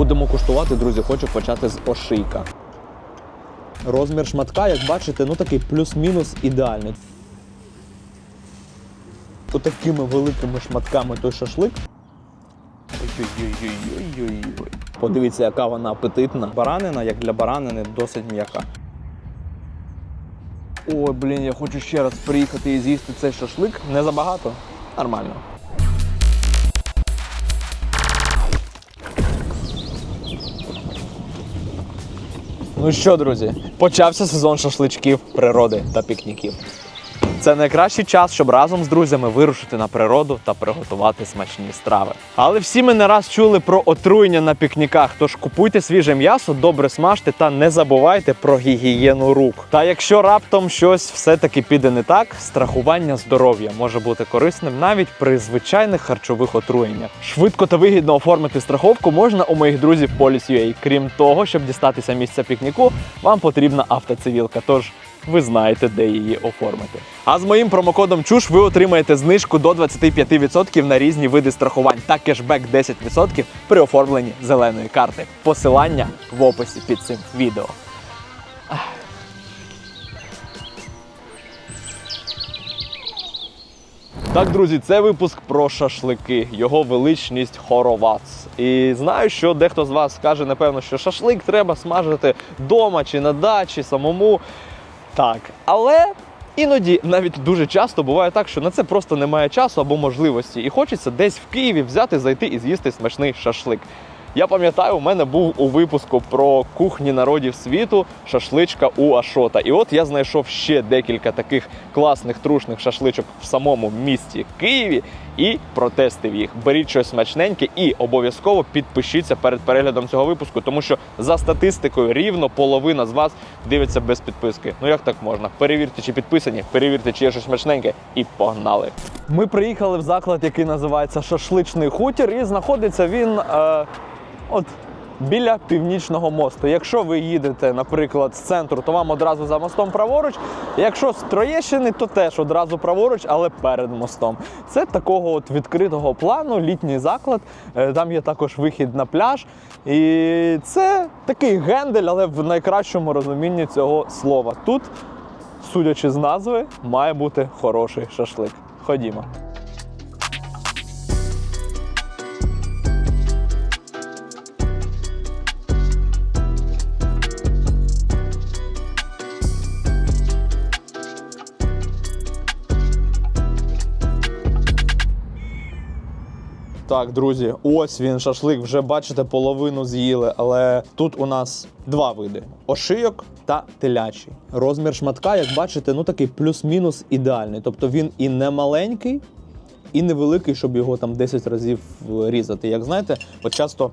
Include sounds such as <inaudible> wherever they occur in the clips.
Будемо куштувати, друзі, хочу почати з ошийка. Розмір шматка, як бачите, ну такий плюс-мінус ідеальний. Отакими великими шматками той шашлик. Подивіться, яка вона апетитна. Баранина, як для баранини, досить м'яка. Ой, блін, я хочу ще раз приїхати і з'їсти цей шашлик. Не забагато. Нормально. Ну що, друзі, почався сезон шашличків, природи та пікніків. Це найкращий час, щоб разом з друзями вирушити на природу та приготувати смачні страви. Але всі ми не раз чули про отруєння на пікніках, тож купуйте свіже м'ясо, добре смажте та не забувайте про гігієну рук. Та якщо раптом щось все-таки піде не так, страхування здоров'я може бути корисним навіть при звичайних харчових отруєннях. Швидко та вигідно оформити страховку можна у моїх друзів Policy.ua. Крім того, щоб дістатися місця пікніку, вам потрібна автоцивілка. Тож ви знаєте, де її оформити. А з моїм промокодом ЧУШ ви отримаєте знижку до 25% на різні види страхувань та кешбек 10% при оформленні зеленої карти. Посилання в описі під цим відео. Так, друзі, це випуск про шашлики, його величність хоровац. І знаю, що дехто з вас скаже, напевно, що шашлик треба смажити вдома чи на дачі самому. Так, але іноді навіть дуже часто буває так, що на це просто немає часу або можливості, і хочеться десь в Києві взяти, зайти і з'їсти смачний шашлик. Я пам'ятаю, у мене був у випуску про кухні народів світу шашличка у Ашота. І от я знайшов ще декілька таких класних трушних шашличок в самому місті Києві і протестив їх. Беріть щось смачненьке і обов'язково підпишіться перед переглядом цього випуску, тому що за статистикою рівно половина з вас дивиться без підписки. Ну як так можна? Перевірте, чи підписані, перевірте, чи є щось смачненьке, і погнали. Ми приїхали в заклад, який називається Шашличний хутір, і знаходиться він. Е, От біля північного мосту. Якщо ви їдете, наприклад, з центру, то вам одразу за мостом праворуч. Якщо з Троєщини, то теж одразу праворуч, але перед мостом. Це такого от відкритого плану, літній заклад. Е, Там є також вихід на пляж. І це такий гендель, але в найкращому розумінні цього слова. Тут, судячи з назви, має бути хороший шашлик. Ходімо. Так, друзі, ось він шашлик. Вже бачите, половину з'їли. Але тут у нас два види: ошийок та телячий. Розмір шматка, як бачите, ну такий плюс-мінус ідеальний. Тобто він і не маленький, і невеликий, щоб його там 10 разів різати. Як знаєте, от часто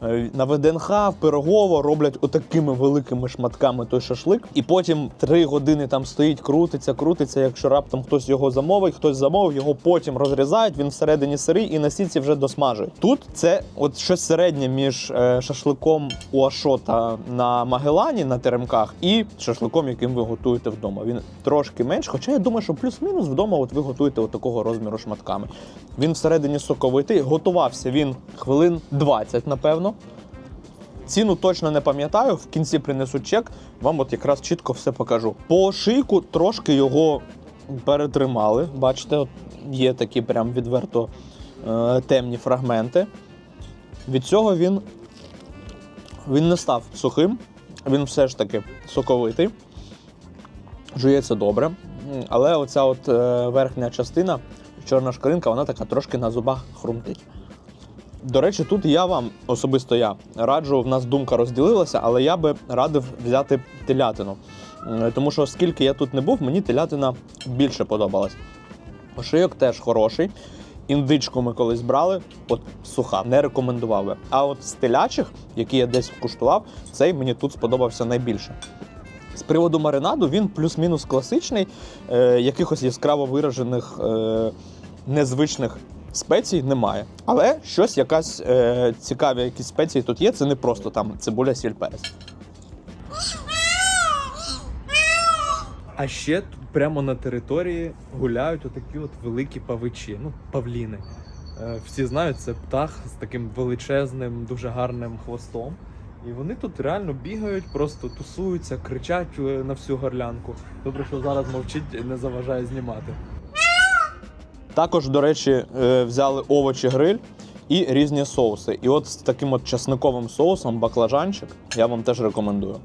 на ВДНХ, в Пирогово роблять отакими великими шматками той шашлик, і потім 3 години там стоїть, крутиться, крутиться. Якщо раптом хтось його замовить, хтось замовив, його потім розрізають, він всередині сирий і на сітці вже досмажують. Тут це от щось середнє між е, шашликом у Ашота на Магелані на теремках і шашликом, яким ви готуєте вдома. Він трошки менш, хоча я думаю, що плюс-мінус вдома от ви готуєте от такого розміру шматками. Він всередині соковитий, готувався він хвилин 20, напевно. Ціну точно не пам'ятаю. В кінці принесу чек, вам от якраз чітко все покажу. По шийку трошки його перетримали. Бачите, от є такі прям відверто е, темні фрагменти. Від цього він, він не став сухим, він все ж таки соковитий. Жується добре. Але оця от е, верхня частина, чорна шкаринка, вона така трошки на зубах хрумтить. До речі, тут я вам, особисто я, раджу, в нас думка розділилася, але я би радив взяти телятину. Тому що, скільки я тут не був, мені телятина більше подобалась. Шийок теж хороший. Індичку ми колись брали, от суха, не рекомендував би. А от з телячих, які я десь куштував, цей мені тут сподобався найбільше. З приводу маринаду він плюс-мінус класичний, е, якихось яскраво виражених е, незвичних спецій немає. Але щось, якась е, цікаві якісь спеції тут є. Це не просто там цибуля, сіль, перець. А ще тут прямо на території гуляють отакі от великі павичі, ну, павліни. Е, Всі знають, це птах з таким величезним, дуже гарним хвостом. І вони тут реально бігають, просто тусуються, кричать е, на всю горлянку. Добре, що зараз мовчить не заважає знімати. Також, до речі, е, взяли овочі гриль і різні соуси. І от з таким от часниковим соусом баклажанчик я вам теж рекомендую.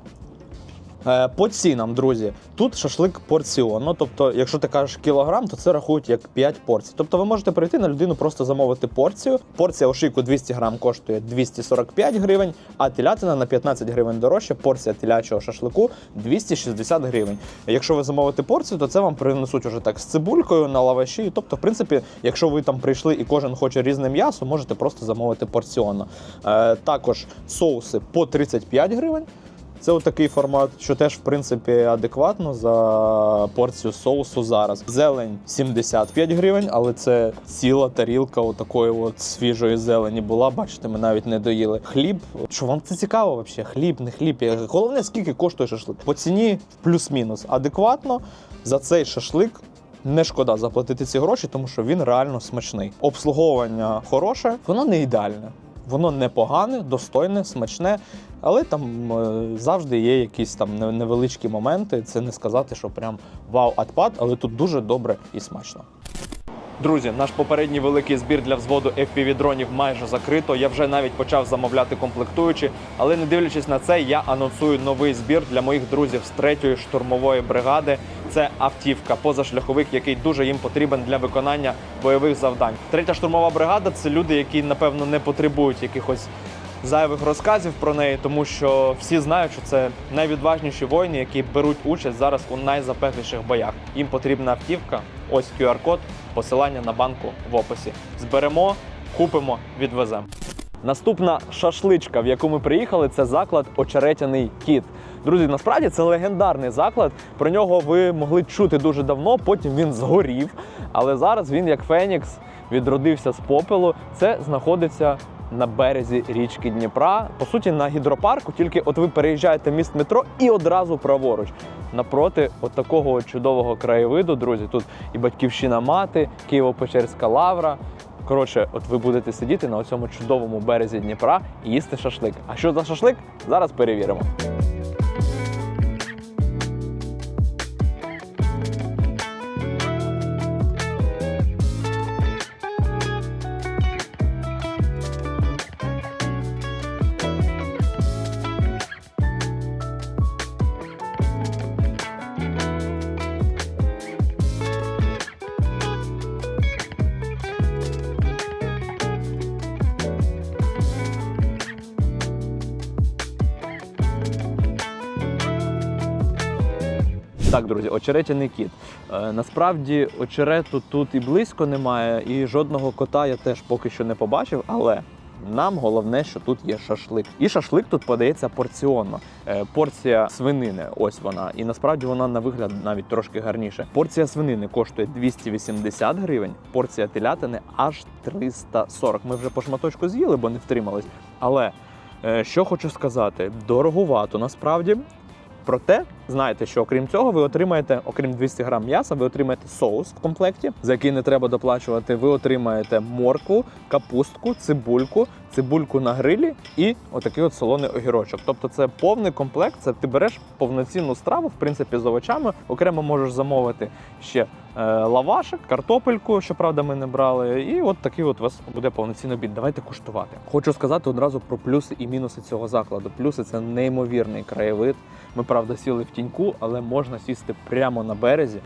Е, По цінам, друзі, тут шашлик порціонно. Тобто, якщо ти кажеш кілограм, то це рахують як 5 порцій. Тобто ви можете прийти на людину, просто замовити порцію. Порція ошийку 200 грам коштує 245 гривень, а телятина на 15 гривень дорожче. Порція телячого шашлику 260 гривень. Якщо ви замовите порцію, то це вам принесуть уже так з цибулькою на лаваші. Тобто, в принципі, якщо ви там прийшли і кожен хоче різне м'ясо, можете просто замовити порціонно. Е, також соуси по 35 гривень. Це отакий формат, що теж в принципі адекватно за порцію соусу зараз. Зелень 75 гривень, але це ціла тарілка отакої от свіжої зелені була. Бачите, ми навіть не доїли. Хліб, що вам це цікаво взагалі? Хліб, не хліб. Головне, скільки коштує шашлик. По ціні плюс-мінус адекватно за цей шашлик. Не шкода заплатити ці гроші, тому що він реально смачний. Обслуговування хороше, воно не ідеальне. Воно непогане, достойне, смачне, але там е, завжди є якісь там невеличкі моменти. Це не сказати, що прям вау, атпад, але тут дуже добре і смачно. Друзі, наш попередній великий збір для взводу FPV-дронів майже закрито. Я вже навіть почав замовляти комплектуючі, але не дивлячись на це, я анонсую новий збір для моїх друзів з 3-ї штурмової бригади. Це автівка позашляховик, який дуже їм потрібен для виконання бойових завдань. Третя штурмова бригада це люди, які напевно не потребують якихось зайвих розказів про неї, тому що всі знають, що це найвідважніші воїни, які беруть участь зараз у найзапекліших боях. Їм потрібна автівка. Ось QR-код, посилання на банку в описі. Зберемо, купимо, відвеземо. Наступна шашличка, в яку ми приїхали, це заклад Очеретяний кіт. Друзі, насправді це легендарний заклад. Про нього ви могли чути дуже давно. Потім він згорів. Але зараз він, як Фенікс, відродився з попелу. Це знаходиться на березі річки Дніпра. По суті, на гідропарку, тільки от ви переїжджаєте міст метро і одразу праворуч. Напроти от такого чудового краєвиду, друзі, тут і батьківщина мати, Києво-Печерська лавра. Коротше, от ви будете сидіти на цьому чудовому березі Дніпра і їсти шашлик. А що за шашлик? Зараз перевіримо. Очеретяний кіт. Е, насправді очерету тут і близько немає, і жодного кота я теж поки що не побачив, але. Нам головне, що тут є шашлик. І шашлик тут подається порціонно. Е, порція свинини, ось вона. І насправді вона на вигляд навіть трошки гарніше. Порція свинини коштує 280 гривень, порція телятини аж 340. Ми вже по шматочку з'їли, бо не втримались. Але е, що хочу сказати, дороговато насправді. Проте знаєте, що окрім цього, ви отримаєте, окрім 200 грам м'яса, ви отримаєте соус в комплекті, за який не треба доплачувати. Ви отримаєте моркву, капустку, цибульку, цибульку на грилі і отакий от солоний огірочок. Тобто це повний комплект. Це ти береш повноцінну страву, в принципі, з овочами. Окремо можеш замовити ще е, лавашик, картопельку, що правда ми не брали. І от такий от у вас буде повноцінний обід. Давайте куштувати. Хочу сказати одразу про плюси і мінуси цього закладу. Плюси це неймовірний краєвид. Ми правда сіли в тіньку, але можна сісти прямо на березі.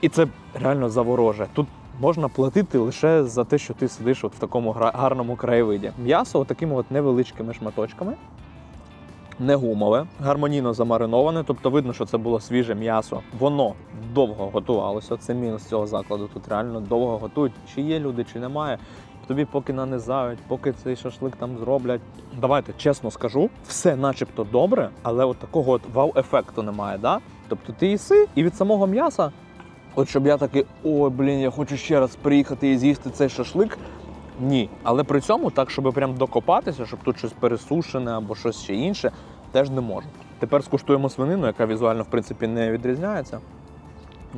І це реально завороже. Тут можна платити лише за те, що ти сидиш от в такому гарному краєвиді. М'ясо такими от невеличкими шматочками. Не гумове, гармонійно замариноване, тобто видно, що це було свіже м'ясо. Воно довго готувалося. Це мінус цього закладу. Тут реально довго готують. Чи є люди, чи немає. Тобі поки нанизають, поки цей шашлик там зроблять. Давайте чесно скажу, все начебто добре, але от такого от вау-ефекту немає. Да? Тобто ти їси, і від самого м'яса, от щоб я такий, ой, блін, я хочу ще раз приїхати і з'їсти цей шашлик. Ні. Але при цьому так, щоб прям докопатися, щоб тут щось пересушене або щось ще інше, теж не можу. Тепер скуштуємо свинину, яка візуально в принципі не відрізняється.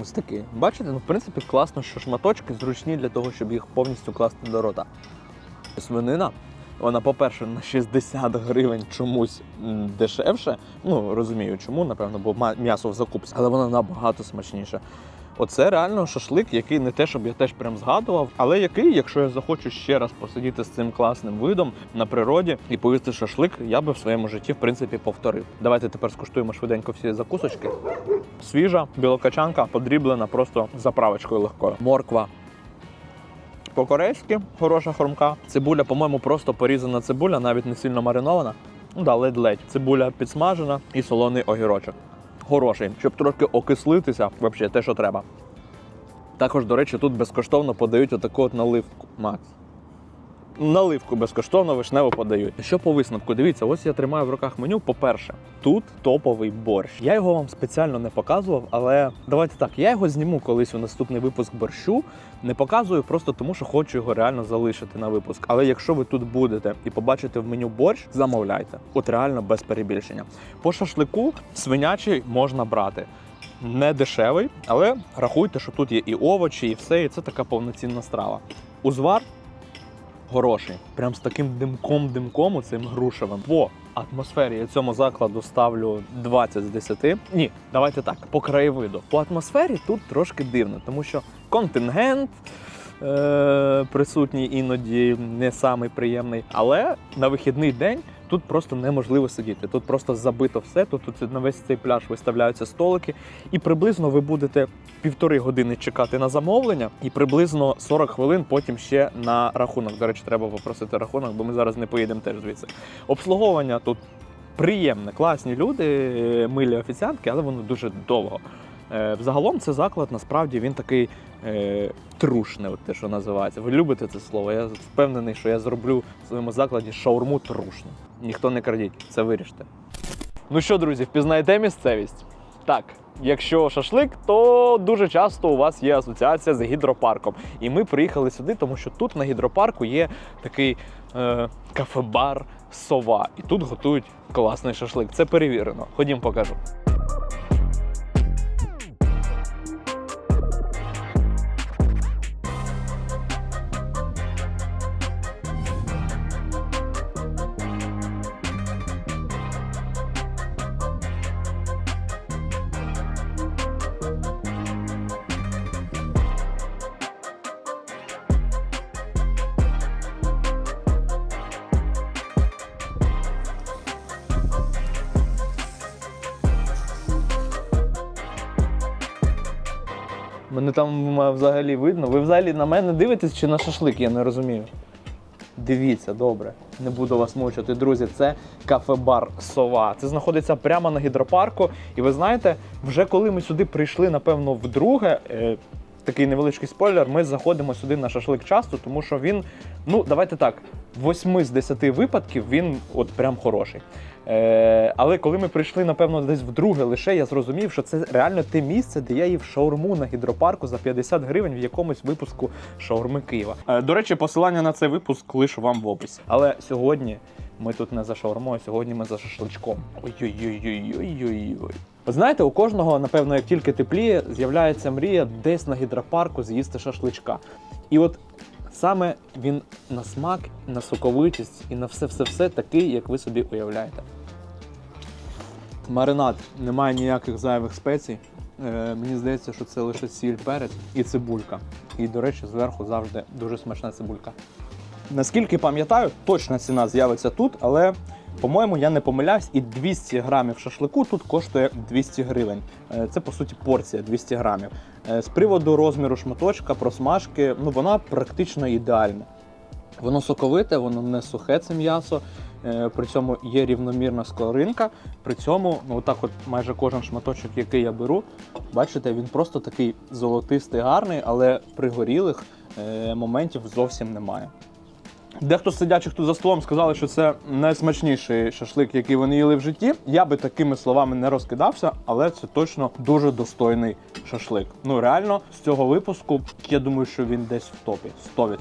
Ось такі. Бачите, ну в принципі класно, що шматочки зручні для того, щоб їх повністю класти до рота. Свинина, вона, по-перше, на 60 гривень чомусь дешевше. Ну, розумію, чому, напевно, бо м'ясо в закупці, але вона набагато смачніша. Оце реально шашлик, який не те, щоб я теж прям згадував, але який, якщо я захочу ще раз посидіти з цим класним видом на природі і поїсти шашлик, я би в своєму житті в принципі повторив. Давайте тепер скуштуємо швиденько всі закусочки. Свіжа білокачанка, подріблена просто заправочкою легкою. Морква. По-корейськи хороша хрумка. Цибуля, по-моєму, просто порізана цибуля, навіть не сильно маринована. Ну да, ледь-ледь. Цибуля підсмажена і солоний огірочок. Хороший, щоб трошки окислитися, взагалі те, що треба. Також, до речі, тут безкоштовно подають отаку от наливку. Макс. Наливку безкоштовно вишневу подають. Що по висновку? Дивіться, ось я тримаю в руках меню. По-перше, тут топовий борщ. Я його вам спеціально не показував, але давайте так, я його зніму колись у наступний випуск борщу. Не показую просто тому, що хочу його реально залишити на випуск. Але якщо ви тут будете і побачите в меню борщ, замовляйте. От реально без перебільшення. По шашлику свинячий можна брати. Не дешевий, але рахуйте, що тут є і овочі, і все, і це така повноцінна страва. Узвар хороший. Прям з таким димком-димком, оцим грушевим. По атмосфері я цьому закладу ставлю 20 з 10. Ні, давайте так, по краєвиду. По атмосфері тут трошки дивно, тому що контингент. Е, присутній іноді не самий приємний, але на вихідний день тут просто неможливо сидіти. Тут просто забито все. Тут, тут на весь цей пляж виставляються столики, і приблизно ви будете півтори години чекати на замовлення, і приблизно 40 хвилин потім ще на рахунок. До речі, треба попросити рахунок, бо ми зараз не поїдемо теж звідси. Обслуговування тут приємне, класні люди, е, милі офіціантки, але воно дуже довго. Е, Взагалом це заклад, насправді він такий е, трушний, от те, що називається. Ви любите це слово? Я впевнений, що я зроблю в своєму закладі шаурму трушну. Ніхто не крадіть, це виріште. Ну що, друзі, впізнаєте місцевість? Так, якщо шашлик, то дуже часто у вас є асоціація з гідропарком. І ми приїхали сюди, тому що тут на гідропарку є такий е, кафе-бар сова. І тут готують класний шашлик. Це перевірено. Ходім, покажу. Взагалі видно. Ви взагалі на мене дивитесь чи на шашлик, я не розумію. Дивіться, добре, не буду вас мучити. Друзі, це кафе-бар Сова. Це знаходиться прямо на гідропарку. І ви знаєте, вже коли ми сюди прийшли, напевно, вдруге. Такий невеличкий спойлер, ми заходимо сюди на шашлик часто, тому що він, ну давайте так, 8 з 10 випадків він от прям хороший. Е, але коли ми прийшли, напевно, десь вдруге лише, я зрозумів, що це реально те місце, де я їв шаурму на гідропарку за 50 гривень в якомусь випуску шаурми Києва. Е, до речі, посилання на цей випуск лише вам в описі. Але сьогодні ми тут не за шаурмою, сьогодні ми за шашличком. Ой-ой-ой-ой-ой-ой. Знаєте, у кожного, напевно, як тільки тепліє, з'являється мрія десь на гідропарку з'їсти шашличка. І от саме він на смак, на соковитість і на все-все-все такий, як ви собі уявляєте. Маринад немає ніяких зайвих спецій. Е, мені здається, що це лише сіль, перець і цибулька. І, до речі, зверху завжди дуже смачна цибулька. Наскільки пам'ятаю, точна ціна з'явиться тут, але, по-моєму, я не помиляюсь, і 200 грамів шашлику тут коштує 200 гривень. Е, Це, по суті, порція 200 грамів. Е, З приводу розміру шматочка, просмажки, ну вона практично ідеальна. Воно соковите, воно не сухе це м'ясо. е, При цьому є рівномірна скоринка. При цьому, ну отак, от майже кожен шматочок, який я беру, бачите, він просто такий золотистий, гарний, але пригорілих моментів зовсім немає. Дехто з сидячих тут за столом сказали, що це найсмачніший шашлик, який вони їли в житті. Я би такими словами не розкидався, але це точно дуже достойний шашлик. Ну реально, з цього випуску я думаю, що він десь в топі 100%.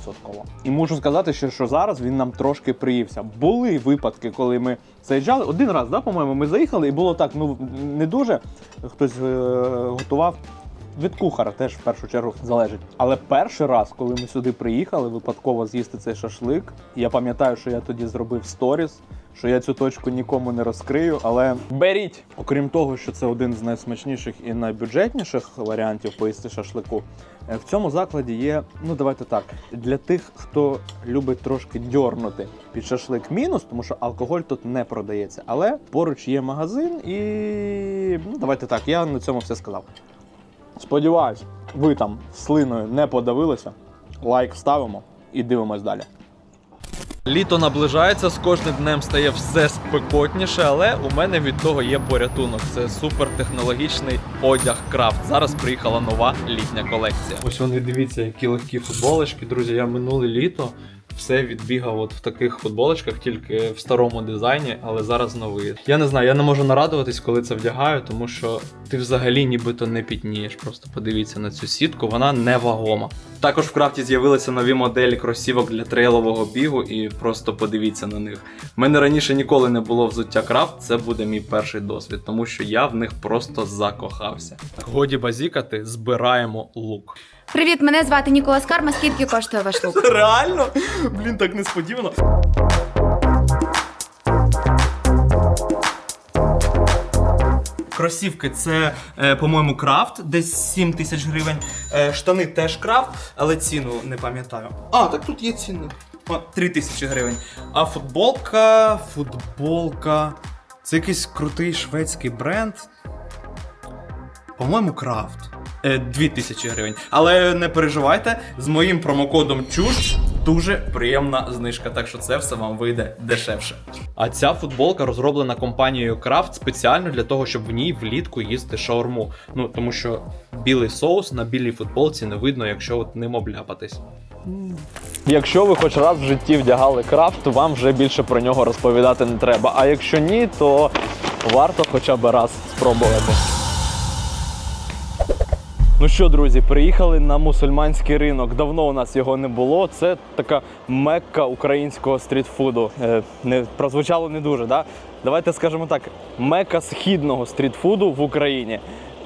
І можу сказати, що, що зараз він нам трошки приївся. Були випадки, коли ми заїжджали один раз, да, по-моєму, ми заїхали, і було так, ну не дуже хтось е, готував від кухара теж в першу чергу залежить. Але перший раз, коли ми сюди приїхали, випадково з'їсти цей шашлик, я пам'ятаю, що я тоді зробив сторіс. Що я цю точку нікому не розкрию, але беріть. Окрім того, що це один з найсмачніших і найбюджетніших варіантів поїсти шашлику. е, В цьому закладі є, ну давайте так, для тих, хто любить трошки дьорнути під шашлик мінус, тому що алкоголь тут не продається. Але поруч є магазин, і ну давайте так, я на цьому все сказав. Сподіваюсь, ви там слиною не подавилися. Лайк ставимо і дивимось далі. Літо наближається, з кожним днем стає все спекотніше, але у мене від того є порятунок. Це супертехнологічний одяг крафт. Зараз приїхала нова літня колекція. Ось вони дивіться, які легкі футболочки. Друзі, я минуле літо все відбігав от в таких футболочках, тільки в старому дизайні, але зараз новий. Я не знаю, я не можу нарадуватись, коли це вдягаю, тому що ти взагалі нібито не пітнієш. Просто подивіться на цю сітку, вона невагома. Також в крафті з'явилися нові моделі кросівок для трейлового бігу, і просто подивіться на них. У мене раніше ніколи не було взуття крафт, це буде мій перший досвід, тому що я в них просто закохався. Годі базікати, збираємо лук. Привіт, мене звати Ніколас Карма. Скільки коштує ваш лук? <laughs> Реально? Блін, так несподівано. Кросівки це, е, по-моєму, крафт, десь 7 тисяч гривень. Е, штани теж крафт, але ціну не пам'ятаю. А, так тут є ціни. О, 3 тисячі гривень. А футболка. Футболка. Це якийсь крутий шведський бренд. По-моєму, крафт. Е, 2 тисячі гривень. Але не переживайте, з моїм промокодом ЧУШ дуже приємна знижка, так що це все вам вийде дешевше. А ця футболка розроблена компанією Kraft спеціально для того, щоб в ній влітку їсти шаурму. Ну тому що білий соус на білій футболці не видно, якщо от ним обляпатись. Якщо ви хоч раз в житті вдягали крафт, вам вже більше про нього розповідати не треба. А якщо ні, то варто хоча б раз спробувати. Ну що, друзі, приїхали на мусульманський ринок. Давно у нас його не було. Це така мекка українського стрітфуду. Е, не прозвучало не дуже, да? Давайте скажемо так: мекка східного стрітфуду в Україні.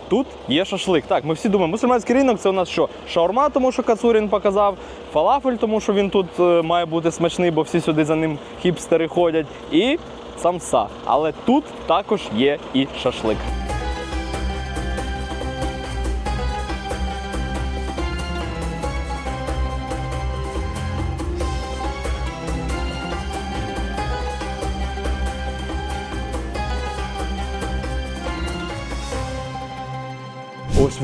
Тут є шашлик. Так, ми всі думаємо, мусульманський ринок це у нас що? Шаурма, тому що Кацурін показав, фалафель, тому що він тут е, має бути смачний, бо всі сюди за ним хіпстери ходять. І самса. Але тут також є і шашлик.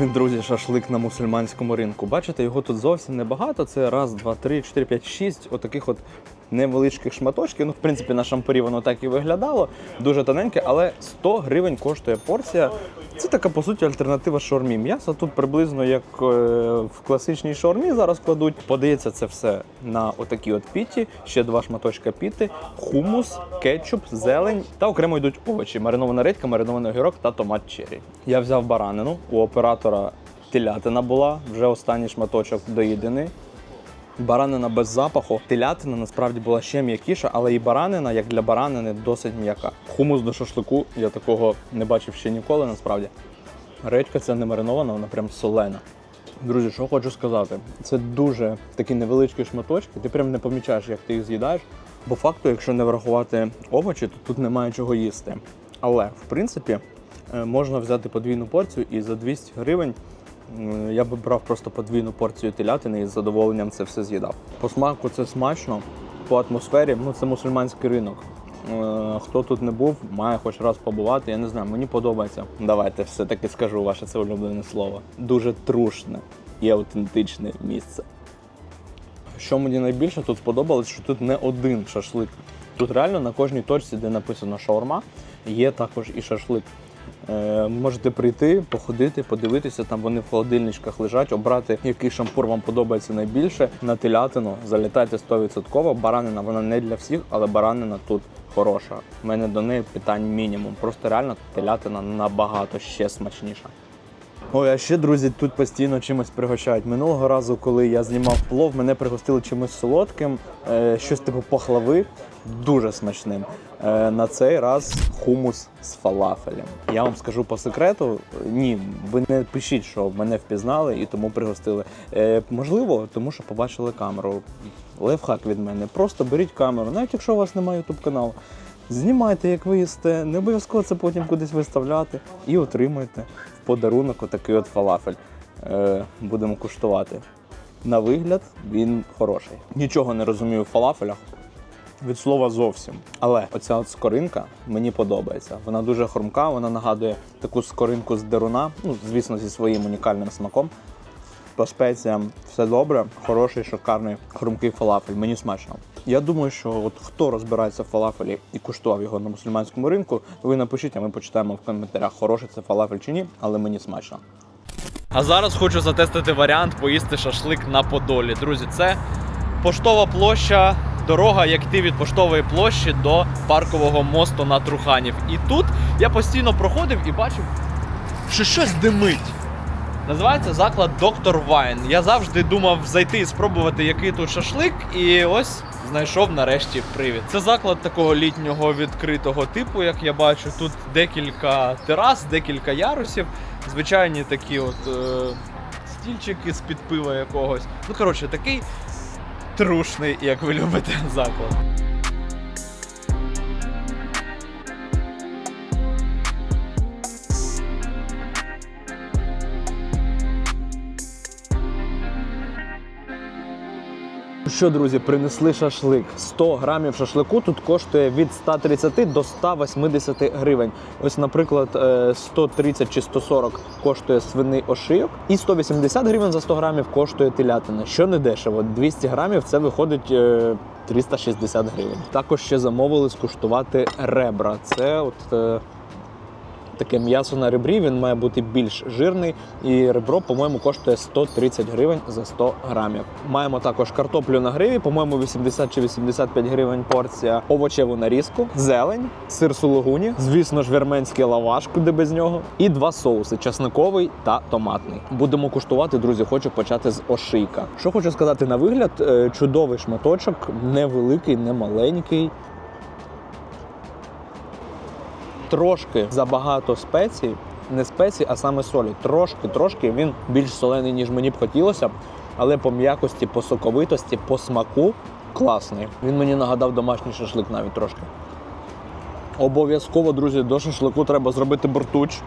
Друзі, шашлик на мусульманському ринку. Бачите, його тут зовсім небагато. Це раз, два, три, чотири, п'ять, шість отаких от невеличких шматочків. Ну, в принципі, на шампурі воно так і виглядало. Дуже тоненьке, але 100 гривень коштує порція. Це така, по суті, альтернатива шаурмі. М'ясо тут приблизно як е, в класичній шаурмі зараз кладуть. Подається це все на отакій от піті, ще два шматочка піти, хумус, кетчуп, зелень та окремо йдуть овочі, маринована редька, маринований огірок та томат черрі. Я взяв баранину, у оператора телятина була, вже останній шматочок доїдений. Баранина без запаху. Телятина насправді була ще м'якіша, але і баранина, як для баранини, досить м'яка. Хумус до шашлику я такого не бачив ще ніколи, насправді. Редька це не маринована, вона прям солена. Друзі, що хочу сказати, це дуже такі невеличкі шматочки, ти прям не помічаєш, як ти їх з'їдаєш. Бо факту, якщо не врахувати овочі, то тут немає чого їсти. Але в принципі е, можна взяти подвійну порцію і за 200 гривень я би брав просто подвійну порцію телятини і з задоволенням це все з'їдав. По смаку це смачно, по атмосфері, ну це мусульманський ринок. Е, Хто тут не був, має хоч раз побувати. Я не знаю, мені подобається. Давайте все-таки скажу ваше це улюблене слово. Дуже трушне і автентичне місце. Що мені найбільше тут сподобалось, що тут не один шашлик. Тут реально на кожній точці, де написано шаурма, є також і шашлик. Е, можете прийти, походити, подивитися, там вони в холодильничках лежать, обрати, який шампур вам подобається найбільше. На телятину залітайте 100%. Баранина вона не для всіх, але баранина тут хороша. У мене до неї питань мінімум. Просто реально телятина набагато ще смачніша. Ой, а ще друзі тут постійно чимось пригощають. Минулого разу, коли я знімав плов, мене пригостили чимось солодким, е, щось типу пахлави, дуже смачним. Е, на цей раз хумус з фалафелем. Я вам скажу по секрету: ні, ви не пишіть, що мене впізнали і тому пригостили. Е, можливо, тому що побачили камеру. Лайфхак від мене. Просто беріть камеру, навіть якщо у вас немає ютуб каналу. Знімайте, як ви їсте, не обов'язково це потім кудись виставляти і отримуйте в подарунок отакий от фалафель. Е, будемо куштувати. На вигляд він хороший. Нічого не розумію в фалафелях. Від слова зовсім. Але оця от скоринка мені подобається. Вона дуже хрумка, вона нагадує таку скоринку з деруна, ну, звісно, зі своїм унікальним смаком. По спеціям все добре, хороший, шикарний, хрумкий фалафель. Мені смачно. Я думаю, що от хто розбирається в фалафелі і куштував його на мусульманському ринку, ви напишіть, а ми почитаємо в коментарях, хороший це фалафель чи ні, але мені смачно. А зараз хочу затестити варіант поїсти шашлик на Подолі. Друзі, це поштова площа, дорога, як йти від поштової площі до паркового мосту на Труханів. І тут я постійно проходив і бачив, що щось димить. Називається заклад Доктор Вайн. Я завжди думав зайти і спробувати, який тут шашлик, і ось знайшов нарешті привід. Це заклад такого літнього відкритого типу, як я бачу. Тут декілька терас, декілька ярусів, звичайні такі от е, стільчики з-під пива якогось. Ну, коротше, такий трушний, як ви любите, заклад. Що, друзі, принесли шашлик. 100 грамів шашлику тут коштує від 130 до 180 гривень. Ось, наприклад, е, 130 чи 140 коштує свиний ошийок, і 180 гривень за 100 грамів коштує телятина. Що не дешево. 200 грамів це виходить. е, 360 гривень. Також ще замовили скуштувати ребра. Це от е, таке м'ясо на ребрі, він має бути більш жирний. І ребро, по-моєму, коштує 130 гривень за 100 грамів. Маємо також картоплю на гриві, по-моєму, 80 чи 85 гривень порція, овочеву нарізку, зелень, сир сулугуні, звісно ж, вірменський лаваш, куди без нього, і два соуси часниковий та томатний. Будемо куштувати, друзі. Хочу почати з ошийка. Що хочу сказати на вигляд, е, чудовий шматочок, невеликий, не маленький. Трошки забагато спецій, не спецій, а саме солі. Трошки, трошки він більш солений, ніж мені б хотілося, але по м'якості, по соковитості, по смаку класний. Він мені нагадав домашній шашлик навіть трошки. Обов'язково, друзі, до шашлику треба зробити бортуч.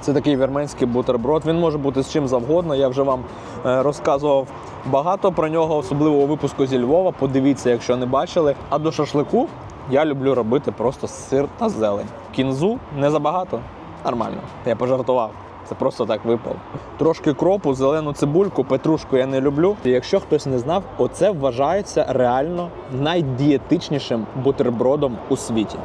Це такий вірменський бутерброд. Він може бути з чим завгодно. Я вже вам е, розказував багато про нього, особливо у випуску зі Львова. Подивіться, якщо не бачили. А до шашлику я люблю робити просто сир та зелень. Кінзу не забагато. Нормально. Я пожартував. Це просто так випав. Трошки кропу, зелену цибульку, петрушку я не люблю. І якщо хтось не знав, оце вважається реально найдієтичнішим бутербродом у світі.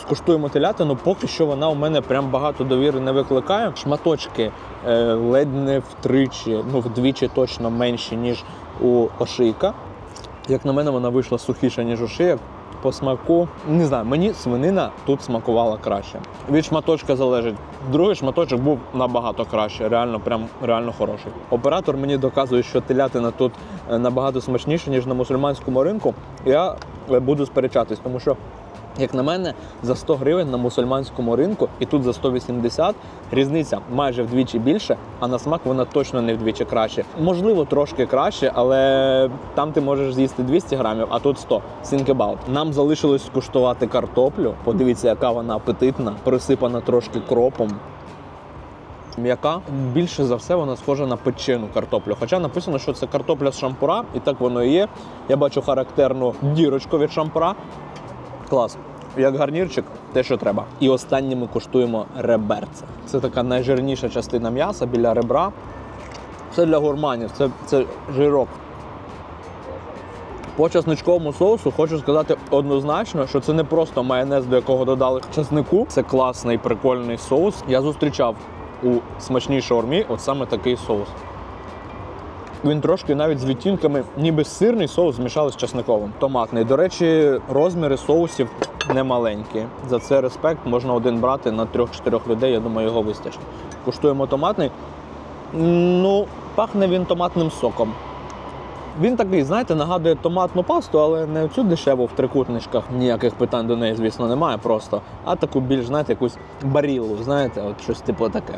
Скуштуємо телятину, поки що вона у мене прям багато довіри не викликає. Шматочки е, ледь не втричі, ну вдвічі точно менші, ніж у ошийка. Як на мене, вона вийшла сухіша, ніж у шиєк. По смаку, не знаю, мені свинина тут смакувала краще. Від шматочка залежить. Другий шматочок був набагато краще, реально, прям реально хороший. Оператор мені доказує, що телятина тут е, набагато смачніша, ніж на мусульманському ринку. Я е, буду сперечатись, тому що як на мене, за 100 гривень на мусульманському ринку і тут за 180 різниця майже вдвічі більше, а на смак вона точно не вдвічі краще. Можливо, трошки краще, але там ти можеш з'їсти 200 грамів, а тут 100. Think about. Нам залишилось скуштувати картоплю. Подивіться, яка вона апетитна, присипана трошки кропом. М'яка більше за все вона схожа на печену картоплю. Хоча написано, що це картопля з шампура, і так воно і є. Я бачу характерну дірочку від шампура. Клас. Як гарнірчик, те, що треба. І останнє ми куштуємо реберце. Це така найжирніша частина м'яса біля ребра. Це для гурманів, це, це жирок. По часничковому соусу хочу сказати однозначно, що це не просто майонез, до якого додали часнику. Це класний прикольний соус. Я зустрічав у смачній шаурмі от саме такий соус. Він трошки навіть з відтінками, ніби сирний соус змішали з чесниковим. Томатний. До речі, розміри соусів немаленькі. За це респект можна один брати на трьох-чотирьох людей. Я думаю, його вистачить. Куштуємо томатний. Ну, пахне він томатним соком. Він такий, знаєте, нагадує томатну пасту, але не цю дешеву в трикутничках. Ніяких питань до неї, звісно, немає просто. А таку більш, знаєте, якусь барілу, знаєте, от щось типу таке.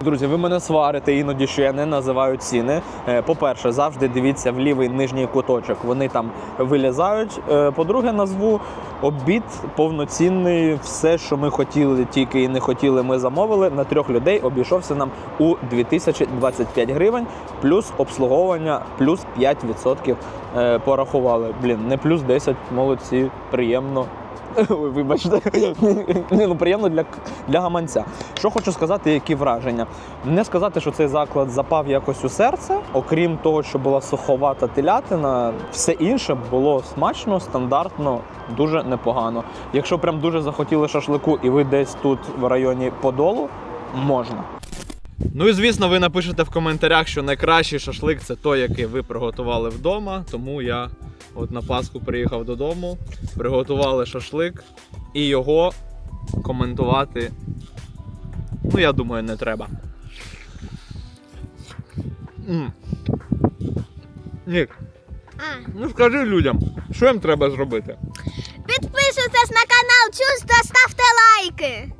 Друзі, ви мене сварите іноді, що я не називаю ціни. Е, По-перше, завжди дивіться в лівий нижній куточок. Вони там вилізають. Е, По-друге, назву обід повноцінний. Все, що ми хотіли, тільки і не хотіли, ми замовили. На трьох людей обійшовся нам у 2025 гривень, плюс обслуговування, плюс 5% е, порахували. Блін, не плюс 10, молодці, приємно. <laughs> Ой, Вибачте, <laughs> Ні, ну приємно для, для гаманця. Що хочу сказати, які враження. Не сказати, що цей заклад запав якось у серце, окрім того, що була суховата телятина, все інше було смачно, стандартно, дуже непогано. Якщо прям дуже захотіли шашлику, і ви десь тут в районі Подолу, можна. Ну і звісно, ви напишете в коментарях, що найкращий шашлик це той, який ви приготували вдома. Тому я от на Пасху приїхав додому, приготували шашлик і його коментувати. Ну, я думаю, не треба. М. Нік, А, ну скажи людям, що їм треба зробити? підписуйтесь на канал Чус ставте лайки.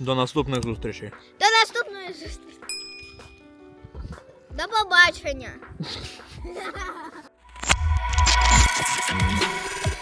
До наступних зустрічей. До наступної зустрічі. До побачення. <laughs>